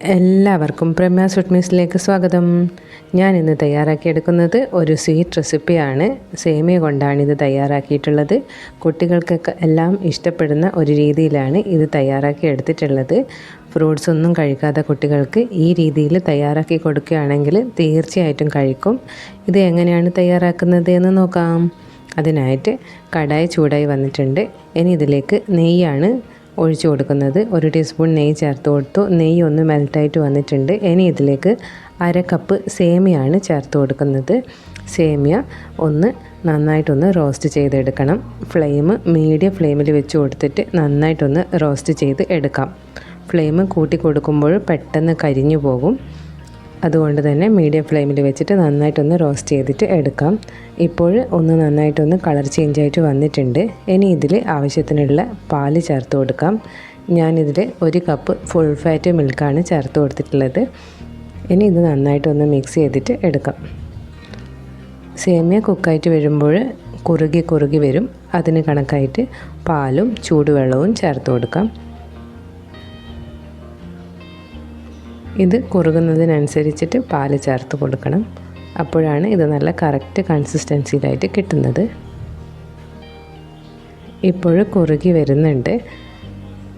എല്ലാവർക്കും പ്രമ്യ സുട്ട്മീസിലേക്ക് സ്വാഗതം. ഞാൻ ഇന്ന് തയ്യാറാക്കിയെടുക്കുന്നത് ഒരു സ്വീറ്റ് റെസിപ്പിയാണ്. സേമിയ കൊണ്ടാണ് ഇത് തയ്യാറാക്കിയിട്ടുള്ളത്. കുട്ടികൾക്കൊക്കെ എല്ലാം ഇഷ്ടപ്പെടുന്ന ഒരു രീതിയിലാണ് ഇത് തയ്യാറാക്കി എടുത്തിട്ടുള്ളത്. ഫ്രൂട്ട്സ് ഒന്നും കഴിക്കാത്ത കുട്ടികൾക്ക് ഈ രീതിയിൽ തയ്യാറാക്കി കൊടുക്കുകയാണെങ്കിൽ തീർച്ചയായിട്ടും കഴിക്കും. ഇത് എങ്ങനെയാണ് തയ്യാറാക്കുന്നത് എന്ന് നോക്കാം. അതിനായിട്ട് കടായി ചൂടായി വന്നിട്ടുണ്ട്. ഇനി ഇതിലേക്ക് നെയ്യാണ് ഒഴിച്ചു കൊടുക്കുന്നത്. ഒരു ടീസ്പൂൺ നെയ്യ് ചേർത്ത് കൊടുത്തു. നെയ്യ് ഒന്ന് മെൽറ്റായിട്ട് വന്നിട്ടുണ്ട്. ഇനി ഇതിലേക്ക് അര കപ്പ് സേമിയാണ് ചേർത്ത് കൊടുക്കുന്നത്. സേമിയ ഒന്ന് നന്നായിട്ടൊന്ന് റോസ്റ്റ് ചെയ്തെടുക്കണം. ഫ്ലെയിം മീഡിയം ഫ്ലെയിമിൽ വെച്ച് കൊടുത്തിട്ട് നന്നായിട്ടൊന്ന് റോസ്റ്റ് ചെയ്ത് എടുക്കാം. ഫ്ലെയിം കൂട്ടി കൊടുക്കുമ്പോൾ പെട്ടെന്ന് കരിഞ്ഞു പോകും. അതുകൊണ്ട് തന്നെ മീഡിയം ഫ്ലെയിമിൽ വെച്ചിട്ട് നന്നായിട്ടൊന്ന് റോസ്റ്റ് ചെയ്തിട്ട് എടുക്കാം. ഇപ്പോൾ ഒന്ന് നന്നായിട്ടൊന്ന് കളർ ചേഞ്ച് ആയിട്ട് വന്നിട്ടുണ്ട്. ഇനി ഇതിൽ ആവശ്യത്തിനുള്ള പാൽ ചേർത്ത് കൊടുക്കാം. ഞാനിതിൽ ഒരു കപ്പ് ഫുൾ ഫാറ്റ് മിൽക്കാണ് ചേർത്ത് കൊടുത്തിട്ടുള്ളത്. ഇനി ഇത് നന്നായിട്ടൊന്ന് മിക്സ് ചെയ്തിട്ട് എടുക്കാം. സേമിയ കുക്കായിട്ട് വരുമ്പോൾ കുറുകി കുറുകി വരും. അതിന് കണക്കായിട്ട് പാലും ചൂടുവെള്ളവും ചേർത്ത് കൊടുക്കാം. ഇത് കുറുകുന്നതിനനുസരിച്ചിട്ട് പാൽ ചേർത്ത് കൊടുക്കണം. അപ്പോഴാണ് ഇത് നല്ല കറക്റ്റ് കൺസിസ്റ്റൻസിയിലായിട്ട് കിട്ടുന്നത്. ഇപ്പോൾ കുറുകി വരുന്നുണ്ട്.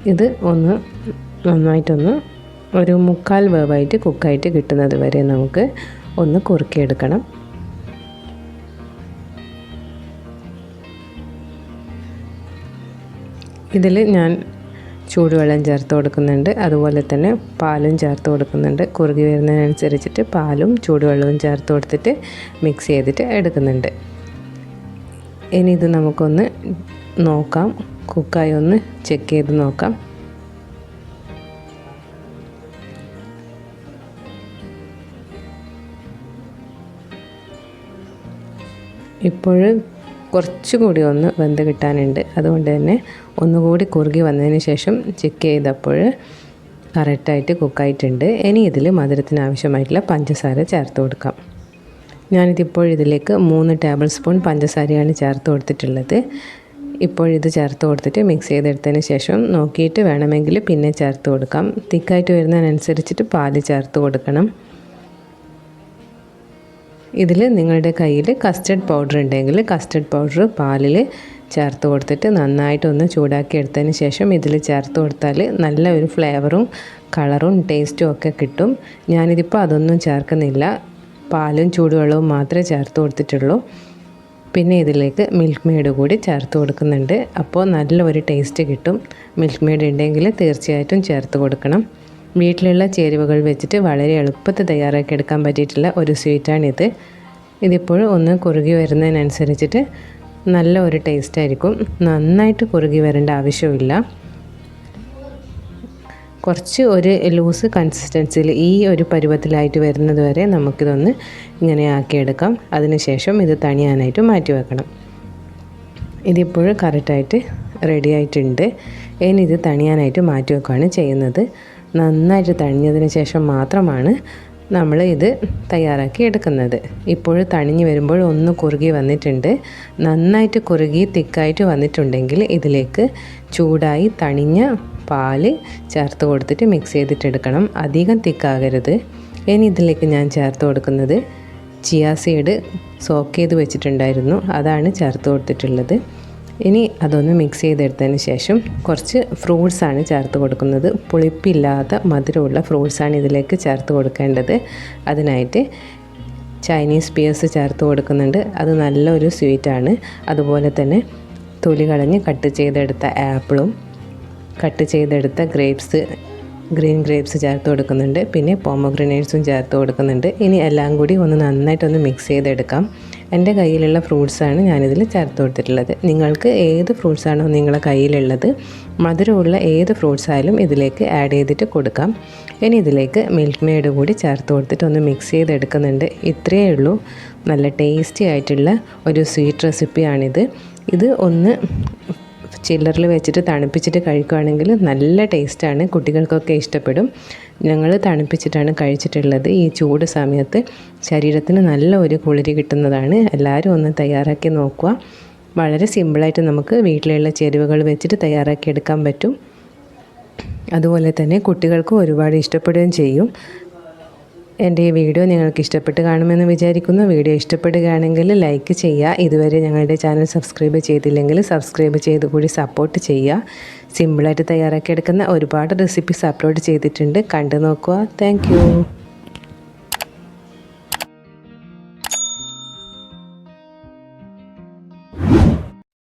ഇത് ഒന്ന് നന്നായിട്ടൊന്ന് ഒരു മുക്കാൽ വേവായിട്ട് കുക്കായിട്ട് കിട്ടുന്നത് വരെ നമുക്ക് ഒന്ന് കുറുക്കിയെടുക്കണം. ഇതിൽ ഞാൻ ചൂടുവെള്ളം ചേർത്ത് കൊടുക്കുന്നുണ്ട്. അതുപോലെ തന്നെ പാലും ചേർത്ത് കൊടുക്കുന്നുണ്ട്. കുറുകി വരുന്നതിനനുസരിച്ചിട്ട് പാലും ചൂടുവെള്ളവും ചേർത്ത് കൊടുത്തിട്ട് മിക്സ് ചെയ്തിട്ട് എടുക്കുന്നുണ്ട്. ഇനി ഇത് നമുക്കൊന്ന് നോക്കാം. കുക്കായി ഒന്ന് ചെക്ക് ചെയ്ത് നോക്കാം. ഇപ്പോൾ കുറച്ചുകൂടി ഒന്ന് വെന്ത് കിട്ടാനുണ്ട്. അതുകൊണ്ട് തന്നെ ഒന്നുകൂടി കുറുകി വന്നതിന് ശേഷം ചെക്ക് ചെയ്തപ്പോൾ കറക്റ്റായിട്ട് കുക്കായിട്ടുണ്ട് ഇനി ഇതിൽ മധുരത്തിന് ആവശ്യമായിട്ടുള്ള പഞ്ചസാര ചേർത്ത് കൊടുക്കാം. ഞാനിതിപ്പോൾ ഇതിലേക്ക് മൂന്ന് ടേബിൾ സ്പൂൺ പഞ്ചസാരയാണ് ചേർത്ത് കൊടുത്തിട്ടുള്ളത്. ഇപ്പോൾ ഇത് ചേർത്ത് കൊടുത്തിട്ട് മിക്സ് ചെയ്തെടുത്തതിന് ശേഷം നോക്കിയിട്ട് വേണമെങ്കിൽ പിന്നെ ചേർത്ത് കൊടുക്കാം. തിക്കായിട്ട് വരുന്നതിനനുസരിച്ചിട്ട് പാൽ ചേർത്ത് കൊടുക്കണം. ഇതിൽ നിങ്ങളുടെ കയ്യിൽ കസ്റ്റർഡ് പൗഡർ ഉണ്ടെങ്കിൽ കസ്റ്റർഡ് പൗഡർ പാലിൽ ചേർത്ത് കൊടുത്തിട്ട് നന്നായിട്ടൊന്ന് ചൂടാക്കി എടുത്തതിന് ശേഷം ഇതിൽ ചേർത്ത് കൊടുത്താൽ നല്ല ഒരു ഫ്ലേവറും കളറും ടേസ്റ്റും ഒക്കെ കിട്ടും. ഞാനിതിപ്പോൾ അതൊന്നും ചേർക്കുന്നില്ല. പാലും ചൂടുവെള്ളവും മാത്രമേ ചേർത്ത് കൊടുത്തിട്ടുള്ളൂ. പിന്നെ ഇതിലേക്ക് മിൽക്ക് മെയ്ഡ് കൂടി ചേർത്ത് കൊടുക്കുന്നുണ്ട്. അപ്പോൾ നല്ല ഒരു ടേസ്റ്റ് കിട്ടും. മിൽക്ക് മെയ്ഡ് ഉണ്ടെങ്കിൽ തീർച്ചയായിട്ടും ചേർത്ത് കൊടുക്കണം. വീട്ടിലുള്ള ചേരുവകൾ വെച്ചിട്ട് വളരെ എളുപ്പത്തിൽ തയ്യാറാക്കി എടുക്കാൻ പറ്റിയിട്ടുള്ള ഒരു സ്വീറ്റാണിത്. ഇതിപ്പോൾ ഒന്ന് കുറുകി വരുന്നതിനനുസരിച്ചിട്ട് നല്ല ഒരു ടേസ്റ്റ് ആയിരിക്കും. നന്നായിട്ട് കുറുകി വരേണ്ട ആവശ്യമില്ല കുറച്ച് ഒരു ലൂസ് കൺസിസ്റ്റൻസിയിൽ ഈ ഒരു പരുവത്തിലായിട്ട് വരുന്നത് വരെ നമുക്കിതൊന്ന് ഇങ്ങനെ ആക്കിയെടുക്കാം. അതിനുശേഷം ഇത് തണിയാനായിട്ട് മാറ്റി വെക്കണം. ഇതിപ്പോൾ കറക്റ്റായിട്ട് റെഡി ആയിട്ടുണ്ട്. ഇനി ഇത് തണിയാനായിട്ട് മാറ്റി വെക്കുകയാണ് ചെയ്യുന്നത്. നന്നായിട്ട് തണിഞ്ഞതിന് ശേഷം മാത്രമാണ് നമ്മൾ ഇത് തയ്യാറാക്കി എടുക്കുന്നത്. ഇപ്പോൾ തണിഞ്ഞ് വരുമ്പോൾ ഒന്ന് കുറുകി വന്നിട്ടുണ്ട്. നന്നായിട്ട് കുറുകി തിക്കായിട്ട് വന്നിട്ടുണ്ടെങ്കിൽ ഇതിലേക്ക് ചൂടായി തണിഞ്ഞ പാൽ ചേർത്ത് കൊടുത്തിട്ട് മിക്സ് ചെയ്തിട്ടെടുക്കണം. അധികം തിക്കാകരുത്. ഇനി ഇതിലേക്ക് ഞാൻ ചേർത്ത് കൊടുക്കുന്നത് ചിയാ സീഡ് സോക്ക് ചെയ്ത് വെച്ചിട്ടുണ്ടായിരുന്നു. അതാണ് ചേർത്ത് കൊടുത്തിട്ടുള്ളത്. ഇനി അതൊന്ന് മിക്സ് ചെയ്തെടുത്തതിന് ശേഷം കുറച്ച് ഫ്രൂട്ട്സാണ് ചേർത്ത് കൊടുക്കുന്നത്. പുളിപ്പില്ലാത്ത മധുരമുള്ള ഫ്രൂട്ട്സാണ് ഇതിലേക്ക് ചേർത്ത് കൊടുക്കേണ്ടത്. അതിനായിട്ട് ചൈനീസ് പിയേഴ്സ് ചേർത്ത് കൊടുക്കുന്നുണ്ട്. അത് നല്ലൊരു സ്വീറ്റാണ് അതുപോലെ തന്നെ തൊലി കളഞ്ഞ് കട്ട് ചെയ്തെടുത്ത ആപ്പിളും കട്ട് ചെയ്തെടുത്ത ഗ്രേപ്സ് ഗ്രീൻ ഗ്രേപ്സ് ചേർത്ത് കൊടുക്കുന്നുണ്ട്. പിന്നെ പോമോഗ്രനേറ്റ്സും ചേർത്ത് കൊടുക്കുന്നുണ്ട്. ഇനി എല്ലാം കൂടി ഒന്ന് നന്നായിട്ടൊന്ന് മിക്സ് ചെയ്തെടുക്കാം. എന്റെ കയ്യിലുള്ള ഫ്രൂട്ട്സാണ് ഞാനിതിൽ ചേർത്ത് കൊടുത്തിട്ടുള്ളത്. നിങ്ങൾക്ക് ഏത് ഫ്രൂട്ട്സാണോ നിങ്ങളുടെ കയ്യിലുള്ളത് മധുരമുള്ള ഏത് ഫ്രൂട്ട്സ് ആയാലും ഇതിലേക്ക് ആഡ് ചെയ്തിട്ട് കൊടുക്കാം. ഇനി ഇതിലേക്ക് മിൽക്ക് മെയ്ഡ് കൂടി ചേർത്ത് കൊടുത്തിട്ട് ഒന്ന് മിക്സ് ചെയ്തെടുക്കുന്നുണ്ട്. ഇത്രയേ ഉള്ളൂ. നല്ല ടേസ്റ്റി ആയിട്ടുള്ള ഒരു സ്വീറ്റ് റെസിപ്പിയാണിത് ഇത് ഒന്ന് ചില്ലറിൽ വെച്ചിട്ട് തണുപ്പിച്ചിട്ട് കഴിക്കുകയാണെങ്കിൽ നല്ല ടേസ്റ്റാണ്. കുട്ടികൾക്കൊക്കെ ഇഷ്ടപ്പെടും. ഞങ്ങൾ തണുപ്പിച്ചിട്ടാണ് കഴിച്ചിട്ടുള്ളത്. ഈ ചൂട് സമയത്ത് ശരീരത്തിന് നല്ല ഒരു കുളിരി കിട്ടുന്നതാണ്. എല്ലാവരും ഒന്ന് തയ്യാറാക്കി നോക്കുക. വളരെ സിമ്പിളായിട്ട് നമുക്ക് വീട്ടിലുള്ള ചേരുവകൾ വെച്ചിട്ട് തയ്യാറാക്കി എടുക്കാൻ പറ്റും. അതുപോലെ തന്നെ കുട്ടികൾക്കും ഒരുപാട് ഇഷ്ടപ്പെടുകയും ചെയ്യും. എന്റെ ഈ വീഡിയോ നിങ്ങൾക്ക് ഇഷ്ടപ്പെട്ട് കാണുമെന്ന് വിചാരിക്കുന്നു. വീഡിയോ ഇഷ്ടപ്പെടുകയാണെങ്കിൽ ലൈക്ക് ചെയ്യുക. ഇതുവരെ ഞങ്ങളുടെ ചാനൽ സബ്സ്ക്രൈബ് ചെയ്തില്ലെങ്കിൽ സബ്സ്ക്രൈബ് ചെയ്ത് കൂടി സപ്പോർട്ട് ചെയ്യുക. സിമ്പിളായിട്ട് തയ്യാറാക്കിയെടുക്കുന്ന ഒരുപാട് റെസിപ്പീസ് അപ്ലോഡ് ചെയ്തിട്ടുണ്ട്. കണ്ടു നോക്കുക. താങ്ക്